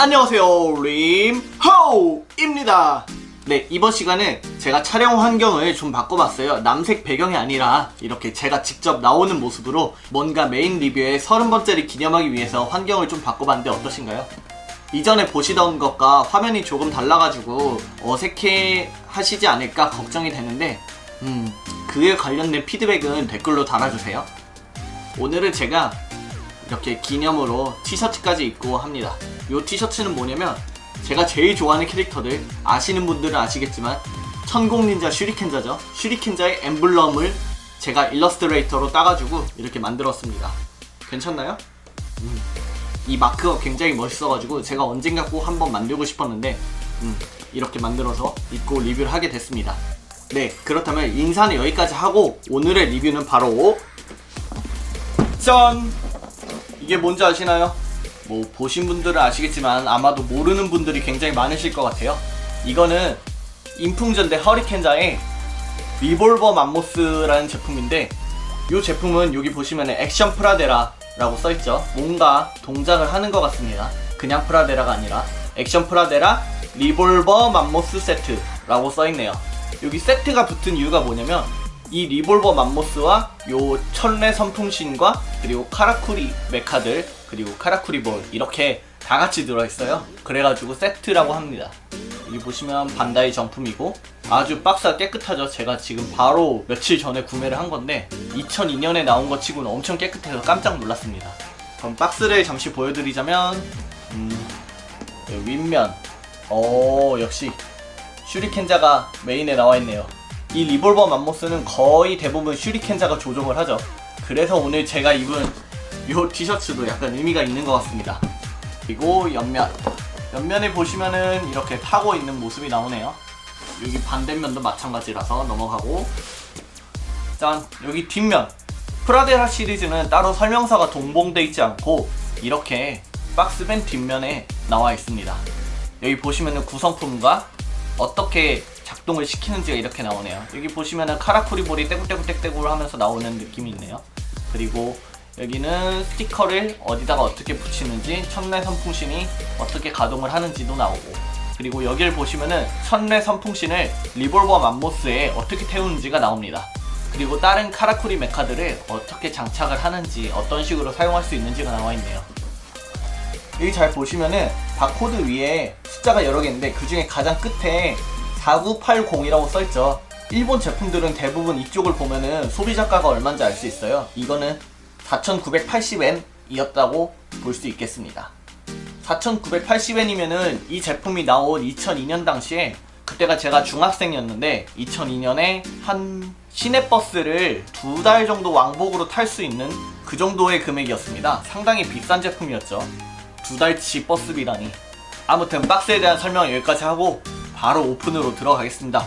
안녕하세요 림호입니다. 네 이번 시간은 제가 촬영 환경을 좀 바꿔봤어요. 남색 배경이 아니라 이렇게 제가 직접 나오는 모습으로 뭔가 메인 리뷰의 30번째를 기념하기 위해서 환경을 좀 바꿔봤는데 어떠신가요? 이전에 보시던 것과 화면이 조금 달라가지고 어색해 하시지 않을까 걱정이 되는데 음 그에 관련된 피드백은 댓글로 달아주세요. 오늘은 제가 이렇게 기념으로 티셔츠까지 입고 합니다. 이 티셔츠는 뭐냐면 제가 제일 좋아하는 캐릭터들 아시는 분들은 아시겠지만 천공닌자 슈리켄자죠. 슈리켄자의 엠블럼을 제가 일러스트레이터로 따가지고 이렇게 만들었습니다. 괜찮나요? 음. 이 마크가 굉장히 멋있어가지고 제가 언젠가 꼭 한번 만들고 싶었는데 음, 이렇게 만들어서 입고 리뷰를 하게 됐습니다. 네, 그렇다면 인사는 여기까지 하고 오늘의 리뷰는 바로 짠! 이게 뭔지 아시나요? 뭐 보신 분들은 아시겠지만 아마도 모르는 분들이 굉장히 많으실 것 같아요. 이거는 인풍전대 허리켄자의 리볼버 맘모스라는 제품인데 이 제품은 여기 보시면 액션 프라데라라고 써있죠. 뭔가 동작을 하는 것 같습니다. 그냥 프라데라가 아니라 액션 프라데라 리볼버 맘모스 세트라고 써있네요. 여기 세트가 붙은 이유가 뭐냐면 이 리볼버 맘모스와 요 천레 선풍신과 그리고 카라쿠리 메카들 그리고 카라쿠리 볼 이렇게 다 같이 들어있어요. 그래가지고 세트라고 합니다. 여기 보시면 반다이 정품이고 아주 박스가 깨끗하죠. 제가 지금 바로 며칠 전에 구매를 한 건데 2002년에 나온 것 치고는 엄청 깨끗해서 깜짝 놀랐습니다. 그럼 박스를 잠시 보여드리자면 음, 여기 윗면 어 역시 슈리켄자가 메인에 나와 있네요. 이 리볼버 맘모스는 거의 대부분 슈리켄자가 조종을 하죠. 그래서 오늘 제가 입은 이 티셔츠도 약간 의미가 있는 것 같습니다. 그리고 옆면. 옆면에 보시면은 이렇게 타고 있는 모습이 나오네요. 여기 반대면도 마찬가지라서 넘어가고. 짠! 여기 뒷면. 프라데라 시리즈는 따로 설명서가 동봉돼 있지 않고 이렇게 박스밴 뒷면에 나와 있습니다. 여기 보시면은 구성품과 어떻게 작동을 시키는지가 이렇게 나오네요. 여기 보시면은 카라쿠리 볼이 떼굴떼굴떼굴 하면서 나오는 느낌이 있네요. 그리고 여기는 스티커를 어디다가 어떻게 붙이는지 천내 선풍신이 어떻게 가동을 하는지도 나오고 그리고 여기를 보시면은 천내 선풍신을 리볼버 맘모스에 어떻게 태우는지가 나옵니다. 그리고 다른 카라쿠리 메카들을 어떻게 장착을 하는지 어떤 식으로 사용할 수 있는지가 나와 있네요. 여기 잘 보시면은 바코드 위에 숫자가 여러 개 있는데 그 중에 가장 끝에 4980이라고 써있죠. 일본 제품들은 대부분 이쪽을 보면은 소비자가가 얼마인지 알 수 있어요. 이거는 4,980엔 이었다고 볼 수 있겠습니다. 4,980엔이면은 이 제품이 나온 2002년 당시에 그때가 제가 중학생이었는데 2002년에 한 시내버스를 두 달 정도 왕복으로 탈 수 있는 그 정도의 금액이었습니다. 상당히 비싼 제품이었죠. 두 달치 버스비라니. 아무튼 박스에 대한 설명 여기까지 하고 바로 오픈으로 들어가겠습니다.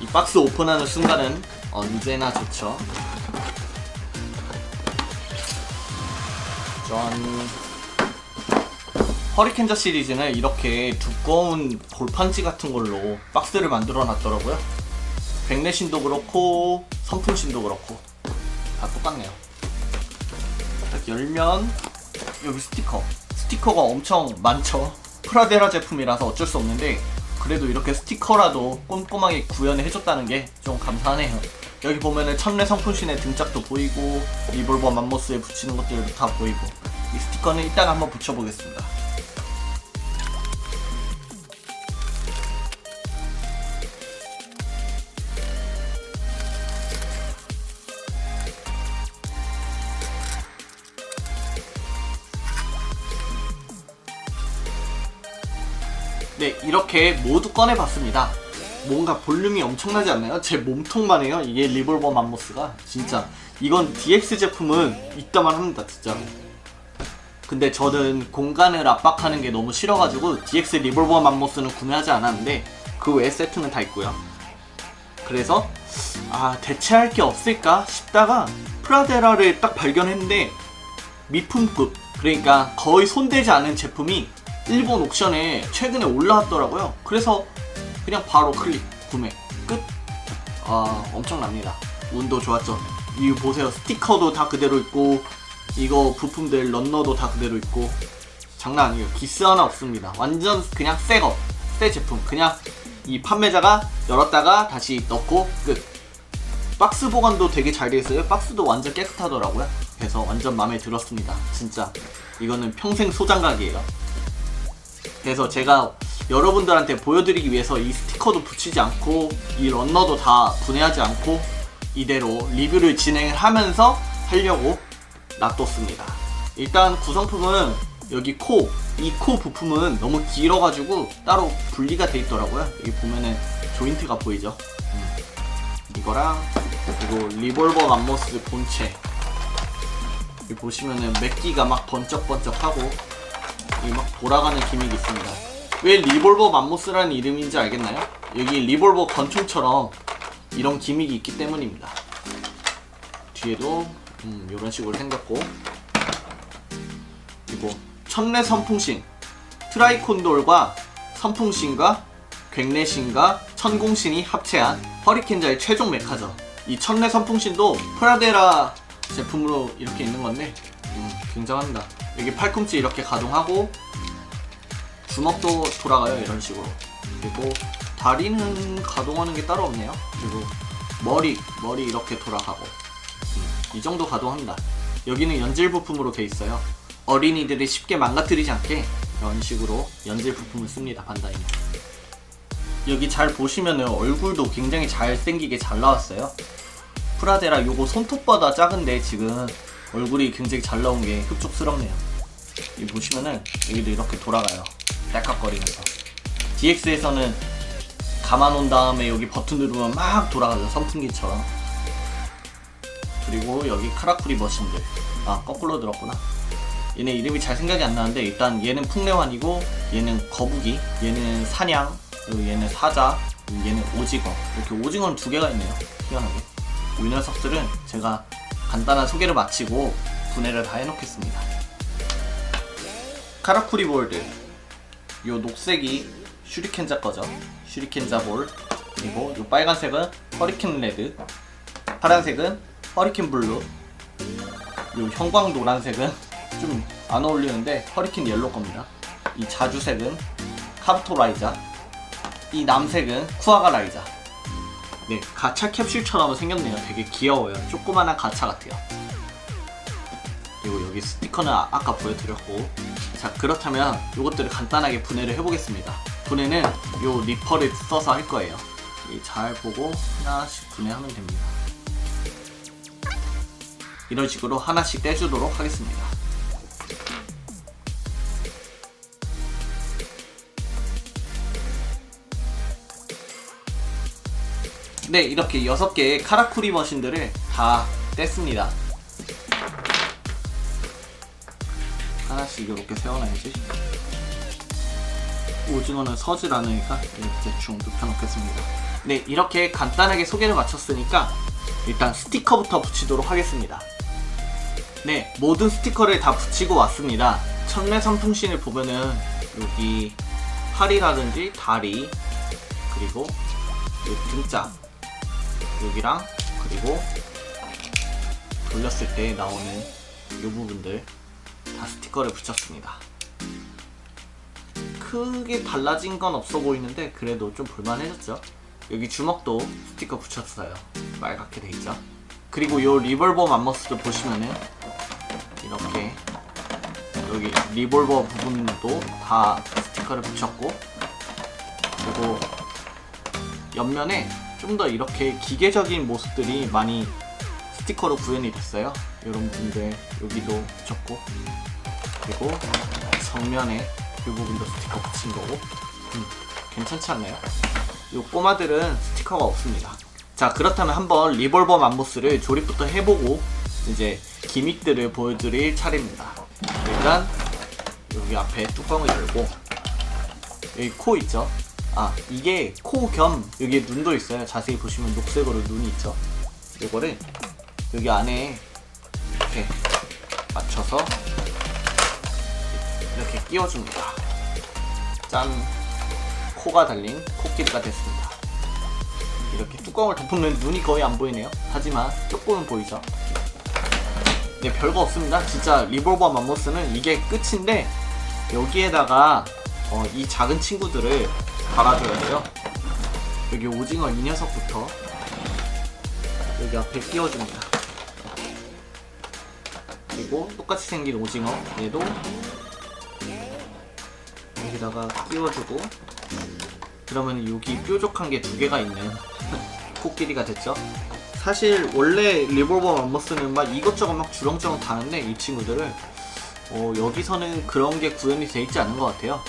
이 박스 오픈하는 순간은 언제나 좋죠. 짠. 허리켄자 시리즈는 이렇게 두꺼운 볼판지 같은 걸로 박스를 만들어 놨더라고요. 백내신도 그렇고 선풍신도 그렇고 다 똑같네요. 딱 열면 여기 스티커 스티커가 엄청 많죠 프라데라 제품이라서 어쩔 수 없는데 그래도 이렇게 스티커라도 꼼꼼하게 구현을 해줬다는 게 좀 감사하네요. 여기 보면은 천내 성품신의 등짝도 보이고 리볼버 맘모스에 붙이는 것들도 다 보이고 이 스티커는 이따가 한번 붙여보겠습니다 네, 이렇게 모두 꺼내봤습니다. 뭔가 볼륨이 엄청나지 않나요? 제 몸통만 해요. 이게 리볼버 맘모스가. 진짜. 이건 DX 제품은 있다만 합니다, 진짜. 근데 저는 공간을 압박하는 게 너무 싫어가지고 DX 리볼버 맘모스는 구매하지 않았는데 그 외 세트는 다 있고요. 그래서 아 대체할 게 없을까 싶다가 프라데라를 딱 발견했는데 미품급 그러니까 거의 손대지 않은 제품이 일본 옥션에 최근에 올라왔더라고요. 그래서 그냥 바로 클릭 구매 끝. 아 엄청납니다. 운도 좋았죠. 이 보세요 스티커도 다 그대로 있고 이거 부품들 런너도 다 그대로 있고 장난 아니에요. 기스 하나 없습니다. 완전 그냥 새 거, 새 제품. 그냥 이 판매자가 열었다가 다시 넣고 끝. 박스 보관도 되게 잘돼 있어요. 박스도 완전 깨끗하더라고요. 그래서 완전 마음에 들었습니다. 진짜 이거는 평생 소장각이에요. 그래서 제가 여러분들한테 보여드리기 위해서 이 스티커도 붙이지 않고 이 런너도 다 분해하지 않고 이대로 리뷰를 진행을 하면서 하려고 놔뒀습니다. 일단 구성품은 여기 코, 이 코 부품은 너무 길어가지고 따로 분리가 돼 있더라고요. 여기 보면은 조인트가 보이죠? 음. 이거랑 그리고 리볼버 맘모스 본체 여기 보시면은 맥기가 막 번쩍번쩍하고 이막 돌아가는 기믹이 있습니다. 왜 리볼버 맘모스라는 이름인지 알겠나요? 여기 리볼버 권총처럼 이런 기믹이 있기 때문입니다. 뒤에도 음, 이런 식으로 생겼고 그리고 천내 선풍신 트라이콘돌과 선풍신과 괭내신과 천공신이 합체한 허리켄자의 최종 메카죠. 이 천내 선풍신도 프라데라 제품으로 이렇게 있는 건데 음, 굉장합니다. 여기 팔꿈치 이렇게 가동하고 주먹도 돌아가요 이런 식으로. 그리고 다리는 가동하는 게 따로 없네요. 그리고 머리 머리 이렇게 돌아가고. 음, 이 정도 가동합니다. 여기는 연질 부품으로 돼 있어요. 어린이들이 쉽게 망가뜨리지 않게 이런 식으로 연질 부품을 씁니다 반다이는. 여기 잘 보시면은 얼굴도 굉장히 잘생기게 잘 나왔어요. 프라데라 요거 손톱보다 작은데 지금 얼굴이 굉장히 잘 나온 게 흡족스럽네요 이 보시면은 여기도 이렇게 돌아가요. 딸깍거리면서. DX에서는 감아 놓은 다음에 여기 버튼 누르면 막 돌아가죠 선풍기처럼. 그리고 여기 카라쿠리 머신들. 아 거꾸로 들었구나. 얘네 이름이 잘 생각이 안 나는데 일단 얘는 풍레환이고 얘는 거북이 얘는 사냥 그리고 얘는 사자 그리고 얘는 오징어. 이렇게 오징어는 두 개가 있네요. 희한하게. 이 녀석들은 제가 간단한 소개를 마치고 분해를 다 해놓겠습니다 카라쿠리 볼드 요 녹색이 슈리켄자 거죠. 슈리켄자 볼. 그리고 요 빨간색은 허리켄 레드. 파란색은 허리켄 블루. 요 형광 노란색은 좀 안 어울리는데 허리켄 옐로 겁니다. 이 자주색은 카부토 라이자. 이 남색은 쿠아가 라이자. 네, 가차 캡슐처럼 생겼네요. 되게 귀여워요. 조그만한 가차 같아요. 그리고 여기 스티커는 아, 아까 보여드렸고 자 그렇다면 이것들을 간단하게 분해를 해보겠습니다. 분해는 요 리퍼를 써서 할 거예요. 이잘 보고 하나씩 분해하면 됩니다. 이런 식으로 하나씩 떼주도록 하겠습니다. 네 이렇게 6개의 카라쿠리 머신들을 다 뗐습니다 하나씩 이렇게 세워놔야지. 오징어는 서질 않으니까 이렇게 대충 눕혀놓겠습니다. 네 이렇게 간단하게 소개를 마쳤으니까 일단 스티커부터 붙이도록 하겠습니다. 네 모든 스티커를 다 붙이고 왔습니다. 천내 선풍신을 보면은 여기 팔이라든지 다리 그리고 이 등짝 여기랑 그리고 돌렸을 때 나오는 이 부분들 다 스티커를 붙였습니다. 크게 달라진 건 없어 보이는데 그래도 좀 볼만해졌죠. 여기 주먹도 스티커 붙였어요. 빨갛게 돼 있죠. 그리고 요 리볼버 맘머스도 보시면은 이렇게 여기 리볼버 부분도 다 스티커를 붙였고 그리고 옆면에 좀 더 이렇게 기계적인 모습들이 많이 스티커로 구현이 됐어요. 이런 분들 여기도 붙였고 그리고 정면에 이 부분도 스티커 붙인 거고 음, 괜찮지 않나요? 이 꼬마들은 스티커가 없습니다. 자 그렇다면 한번 리볼버 맘모스를 조립부터 해보고 이제 기믹들을 보여드릴 차례입니다. 일단 여기 앞에 뚜껑을 열고 여기 코 있죠? 아 이게 코 겸 여기에 눈도 있어요. 자세히 보시면 녹색으로 눈이 있죠. 이거를 여기 안에 이렇게 맞춰서 이렇게 끼워줍니다. 짠! 코가 달린 코끼리가 됐습니다. 이렇게 뚜껑을 덮으면 눈이 거의 안 보이네요. 하지만 조금은 보이죠? 네 별거 없습니다 진짜 리볼버 맘모스는 이게 끝인데 여기에다가 어, 이 작은 친구들을 달아줘야 돼요 여기 오징어 이 녀석부터 여기 앞에 끼워줍니다 그리고 똑같이 생긴 오징어 얘도 여기다가 끼워주고 그러면 여기 뾰족한 게 두 개가 있는 코끼리가 됐죠? 사실 원래 리볼버 맘머스는 막 이것저것 막 주렁주렁 다는데 이 친구들을 어, 여기서는 그런 게 구현이 돼 있지 않은 것 같아요.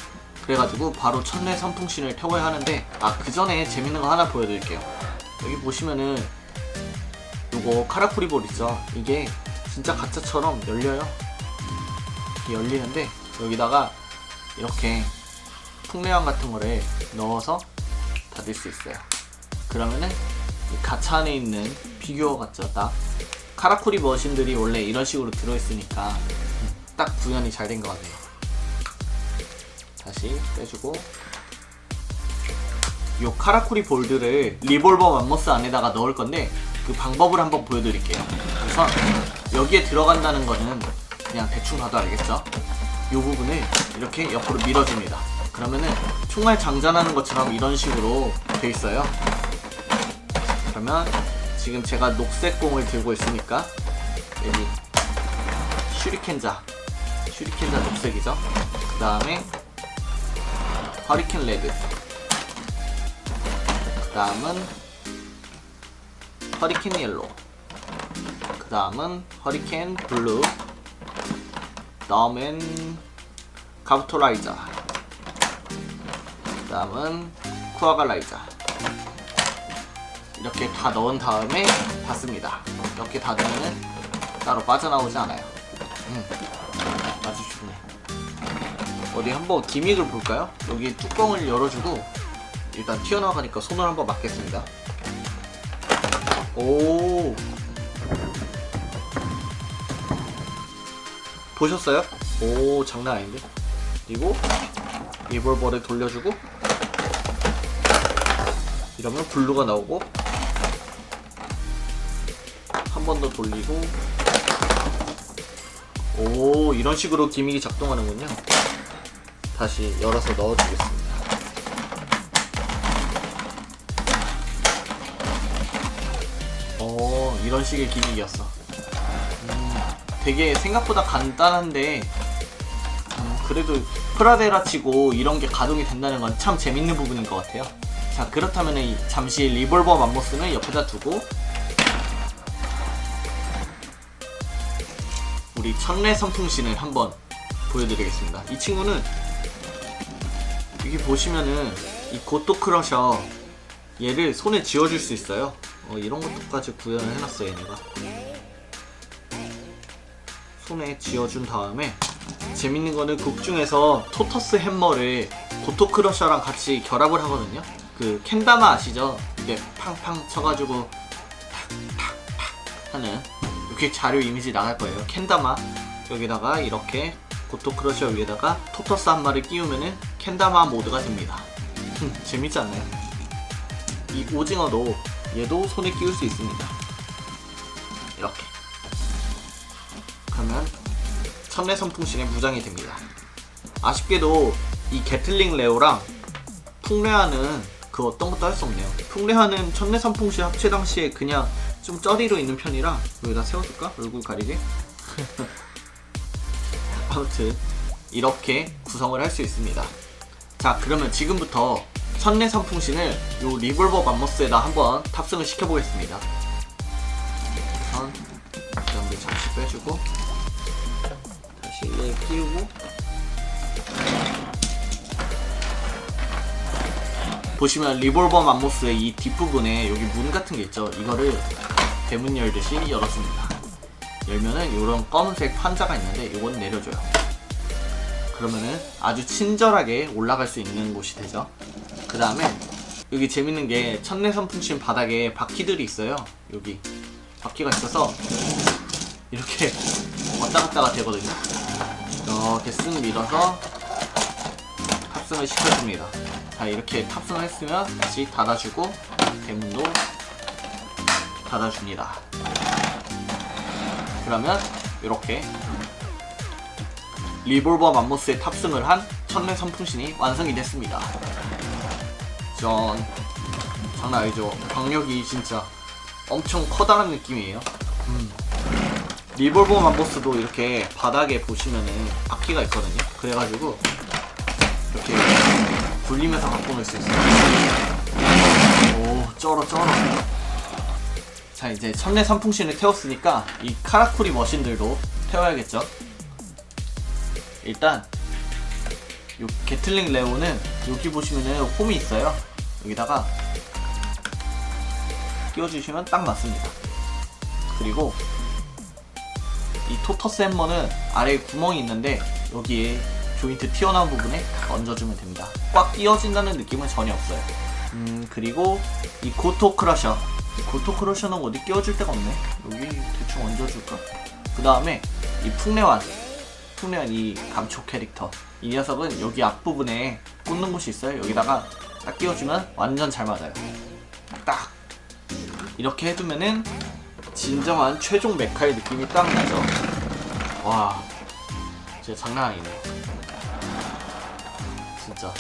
그래가지고 바로 첫뇌 선풍신을 태워야 하는데 아 그 전에 재밌는 거 하나 보여드릴게요. 여기 보시면은 요거 카라쿠리볼 있죠? 이게 진짜 가짜처럼 열려요. 열리는데 여기다가 이렇게 풍매왕 같은 거를 넣어서 닫을 수 있어요. 그러면은 이 가차 안에 있는 피규어 같죠 딱 카라쿠리 머신들이 원래 이런 식으로 들어있으니까 딱 구현이 잘 된 것 같아요. 다시 빼주고. 요 카라쿠리 볼드를 리볼버 맘모스 안에다가 넣을 건데 그 방법을 한번 보여드릴게요. 우선 여기에 들어간다는 거는 그냥 대충 봐도 알겠죠? 요 부분을 이렇게 옆으로 밀어줍니다. 그러면은 총알 장전하는 것처럼 이런 식으로 돼 있어요. 그러면 지금 제가 녹색 공을 들고 있으니까 여기 슈리켄자 슈리켄자 녹색이죠? 그 다음에 허리켄 레드. 그 다음은 허리켄 옐로 그 다음은 허리켄 블루 그 다음엔 가부토라이자 그 다음은 쿠아갈라이자 이렇게 다 넣은 다음에 닫습니다. 이렇게 닫으면 따로 빠져나오지 않아요. 음, 아주 좋네. 어디 한번 기믹을 볼까요? 여기 뚜껑을 열어주고 일단 튀어나가니까 손을 한번 맞겠습니다. 오 보셨어요? 오 장난 아닌데? 그리고 리볼버를 돌려주고 이러면 블루가 나오고 한 번 더 돌리고. 오 이런 식으로 기믹이 작동하는군요. 다시 열어서 넣어주겠습니다. 오 이런 식의 기믹이었어. 음, 되게 생각보다 간단한데 음, 그래도 프라데라 치고 이런 게 가동이 된다는 건 참 재밌는 부분인 것 같아요. 자 그렇다면 이 잠시 리볼버 맘모스는 옆에다 두고 우리 천내 선풍신을 한번 보여드리겠습니다. 이 친구는 여기 보시면은 이 고토 크러셔 얘를 손에 쥐어줄 수 있어요. 어, 이런 것도까지 구현을 해놨어요 얘네가 손에 쥐어준 다음에 재밌는 거는 극 중에서 토터스 햄머를 고토 크러셔랑 같이 결합을 하거든요. 그 캔다마 아시죠? 이게 팡팡 쳐가지고 탁탁탁 하는 이렇게 자료 이미지 나갈 거예요. 캔다마. 여기다가 이렇게 고토 크러셔 위에다가 토터스 한 마리 끼우면은 캔다마 모드가 됩니다. 재밌지 않나요? 이 오징어도 얘도 손에 끼울 수 있습니다 천내 선풍신의 무장이 됩니다. 아쉽게도 이 게틀링 레오랑 풍레아는 그 어떤 것도 할 수 없네요. 풍레아는 천내 선풍신 합체 당시에 그냥 좀 쩌리로 있는 편이라 여기다 세워줄까? 얼굴 가리게? 아무튼 이렇게 구성을 할 수 있습니다. 자 그러면 지금부터 천내 선풍신을 요 리볼버 맘모스에다 한번 탑승을 시켜보겠습니다. 우선 연기 잠시 빼주고 다시 얘 끼우고. 보시면 리볼버 맘모스의 이 뒷부분에 여기 문 같은 게 있죠? 이거를 대문 열듯이 열어줍니다. 열면은 이런 검은색 판자가 있는데 이건 내려줘요. 그러면은 아주 친절하게 올라갈 수 있는 곳이 되죠? 그 다음에 여기 재밌는 게 천내 선풍신 바닥에 바퀴들이 있어요. 여기 바퀴가 있어서 이렇게 왔다 갔다가 되거든요 이렇게 쓱 밀어서 탑승을 시켜줍니다 자 이렇게 탑승을 했으면 다시 닫아주고 대문도 닫아줍니다 그러면 이렇게 리볼버 맘모스에 탑승을 한 천내 선풍신이 완성이 됐습니다. 전 장난 아니죠. 병력이 진짜 엄청 커다란 느낌이에요. 음. 리볼버 맘모스도 이렇게 바닥에 보시면은 바퀴가 있거든요. 그래가지고 이렇게 굴리면서 갖고 놀 수 있어요. 오, 쩔어, 쩔어. 자, 이제 천내 선풍신을 태웠으니까 이 카라쿠리 머신들도 태워야겠죠. 일단 요 게틀링 레오는 여기 보시면은 홈이 있어요. 여기다가 끼워주시면 딱 맞습니다. 그리고 이 토터스 햄머는 아래에 구멍이 있는데 여기에 조인트 튀어나온 부분에 딱 얹어주면 됩니다. 꽉 끼워진다는 느낌은 전혀 없어요. 음 그리고 이 고토 크러셔 이 고토 크러셔는 어디 끼워줄 데가 없네. 여기 대충 얹어줄까? 그 다음에 이 풍레완 풍레완 이 감초 캐릭터 이 녀석은 여기 앞부분에 꽂는 곳이 있어요. 여기다가 딱 끼워주면 완전 잘 맞아요. 딱 이렇게 해두면은 진정한 최종 메카의 느낌이 딱 나죠. 와, 진짜 장난 아니네. 진짜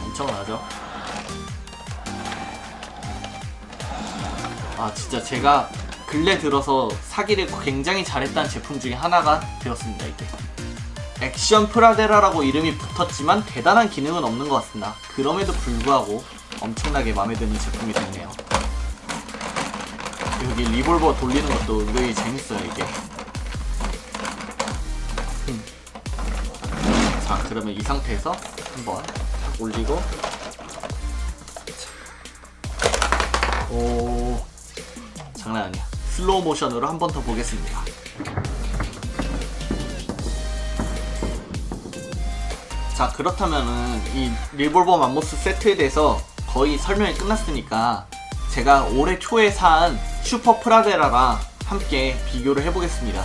엄청나죠? 아, 진짜 제가 근래 들어서 사기를 굉장히 잘했다는 제품 중에 하나가 되었습니다, 이게. 액션 프라데라라고 이름이 붙었지만 대단한 기능은 없는 것 같습니다. 그럼에도 불구하고 엄청나게 마음에 드는 제품이 됐네요. 여기 리볼버 돌리는 것도 은근히 재밌어요 이게 음. 자 그러면 이 상태에서 한번 탁 올리고 자. 오 장난 아니야 슬로우 모션으로 한 번 더 보겠습니다 자 그렇다면은 이 리볼버 맘모스 세트에 대해서 거의 설명이 끝났으니까 제가 올해 초에 산 슈퍼 프라데라랑 함께 비교를 해보겠습니다.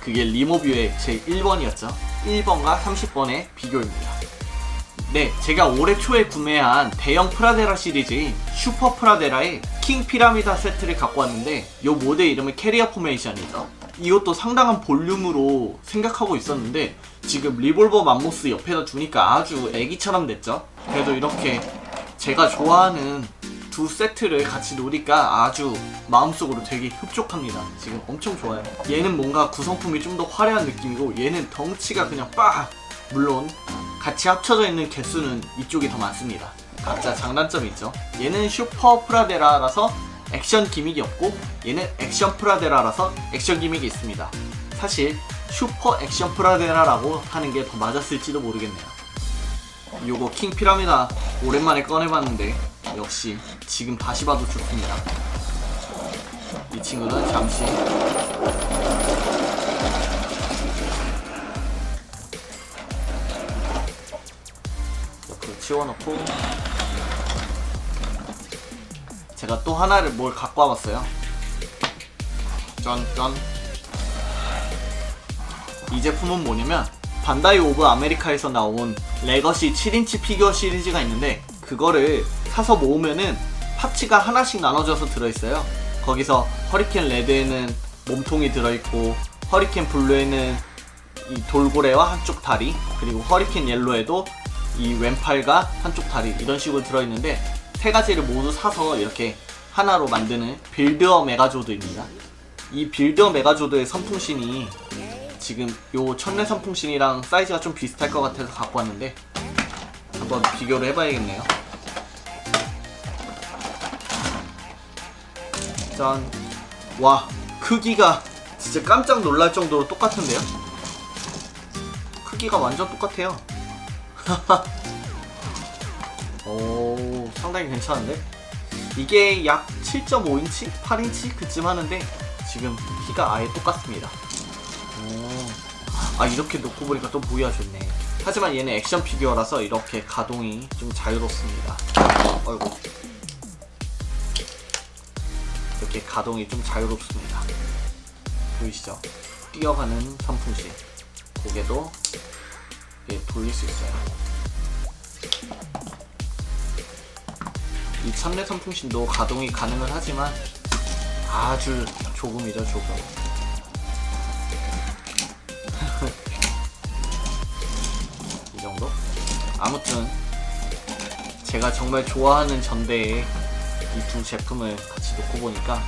그게 리모뷰의 제 1번이었죠. 1번과 30번의 비교입니다. 네, 제가 올해 초에 구매한 대형 프라데라 시리즈인 슈퍼 프라데라의 킹 피라미다 세트를 갖고 왔는데 이 모델 이름은 캐리어 포메이션이죠. 이것도 상당한 볼륨으로 생각하고 있었는데 지금 리볼버 맘모스 옆에다 두니까 아주 애기처럼 됐죠. 그래도 이렇게 제가 좋아하는 두 세트를 같이 노니까 아주 마음속으로 되게 흡족합니다. 지금 엄청 좋아요. 얘는 뭔가 구성품이 좀 더 화려한 느낌이고 얘는 덩치가 그냥 빡! 물론 같이 합쳐져 있는 개수는 이쪽이 더 많습니다. 각자 장단점이 있죠. 얘는 슈퍼 프라데라라서 액션 기믹이 없고 얘는 액션 프라데라라서 액션 기믹이 있습니다. 사실 슈퍼 액션 프라데라라고 하는 게 더 맞았을지도 모르겠네요. 요거 킹 피라미다 오랜만에 꺼내봤는데 역시 지금 다시 봐도 좋습니다. 이 친구는 잠시 치워놓고 제가 또 하나를 뭘 갖고 와봤어요. 짠짠 이 제품은 뭐냐면 반다이 오브 아메리카에서 나온 레거시 7인치 피규어 시리즈가 있는데 그거를 사서 모으면은 파츠가 하나씩 나눠져서 들어있어요. 거기서 허리케인 레드에는 몸통이 들어있고 허리케인 블루에는 이 돌고래와 한쪽 다리 그리고 허리케인 옐로에도 이 왼팔과 한쪽 다리 이런 식으로 들어있는데 세 가지를 모두 사서 이렇게 하나로 만드는 빌드어 메가조드입니다. 이 빌드어 메가조드의 선풍신이 지금 요 천내 선풍신이랑 사이즈가 좀 비슷할 것 같아서 갖고 왔는데 한번 비교를 해봐야겠네요. 짠. 와, 크기가 진짜 깜짝 놀랄 정도로 똑같은데요? 크기가 완전 똑같아요. 오, 상당히 괜찮은데? 이게 약 7.5인치? 8인치? 그쯤 하는데 지금 키가 아예 똑같습니다. 오. 아 이렇게 놓고 보니까 또 보기가 좋네. 하지만 얘는 액션 피규어라서 이렇게 가동이 좀 자유롭습니다. 어이구. 가동이 좀 자유롭습니다. 보이시죠? 뛰어가는 선풍실. 고개도 예, 돌릴 수 있어요. 이 천내 선풍신도 가동이 가능은 하지만 아주 조금이죠, 조금. 이 정도? 아무튼 제가 정말 좋아하는 전대에 이 두 제품을 같이 놓고 보니까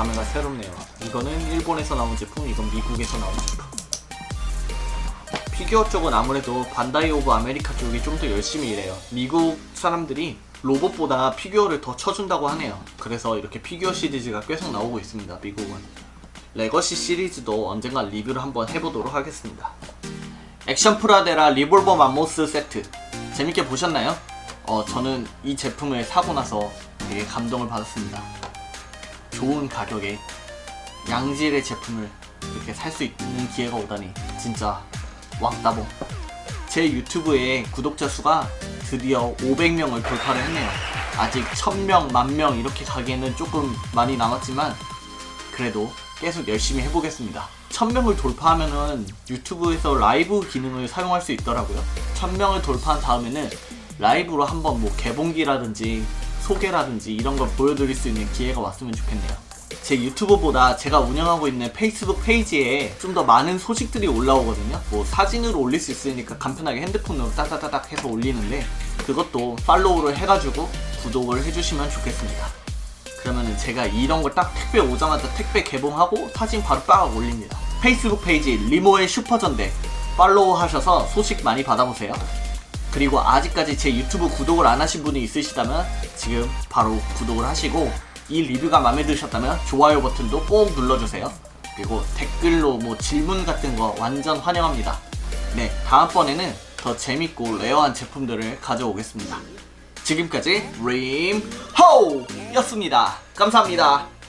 감회가 새롭네요. 이거는 일본에서 나온 제품, 이건 미국에서 나온 제품. 피규어 쪽은 아무래도 반다이 오브 아메리카 쪽이 좀 더 열심히 일해요. 미국 사람들이 로봇보다 피규어를 더 쳐준다고 하네요. 그래서 이렇게 피규어 시리즈가 계속 나오고 있습니다. 미국은. 레거시 시리즈도 언젠가 리뷰를 한번 해보도록 하겠습니다. 액션 프라데라 리볼버 맘모스 세트 재밌게 보셨나요? 어 저는 이 제품을 사고 나서 되게 감동을 받았습니다. 좋은 가격에 양질의 제품을 이렇게 살 수 있는 기회가 오다니 진짜 왕따봉. 제 유튜브에 구독자 수가 드디어 500명을 돌파를 했네요. 아직 1000명, 만명 이렇게 가기에는 조금 많이 남았지만 그래도 계속 열심히 해보겠습니다. 1000명을 돌파하면은 유튜브에서 라이브 기능을 사용할 수 있더라고요. 1000명을 돌파한 다음에는 라이브로 한번 뭐 개봉기라든지 소개라든지 이런 걸 보여드릴 수 있는 기회가 왔으면 좋겠네요. 제 유튜브보다 제가 운영하고 있는 페이스북 페이지에 좀 더 많은 소식들이 올라오거든요. 뭐 사진으로 올릴 수 있으니까 간편하게 핸드폰으로 따다다닥 해서 올리는데 그것도 팔로우를 해가지고 구독을 해주시면 좋겠습니다. 그러면은 제가 이런 걸 딱 택배 오자마자 택배 개봉하고 사진 바로 빡 올립니다. 페이스북 페이지 리모의 슈퍼전대 팔로우 하셔서 소식 많이 받아보세요. 그리고 아직까지 제 유튜브 구독을 안 하신 분이 있으시다면 지금 바로 구독을 하시고 이 리뷰가 마음에 드셨다면 좋아요 버튼도 꼭 눌러주세요. 그리고 댓글로 뭐 질문 같은 거 완전 환영합니다. 네, 다음번에는 더 재밌고 레어한 제품들을 가져오겠습니다. 지금까지 림호 였습니다. 감사합니다.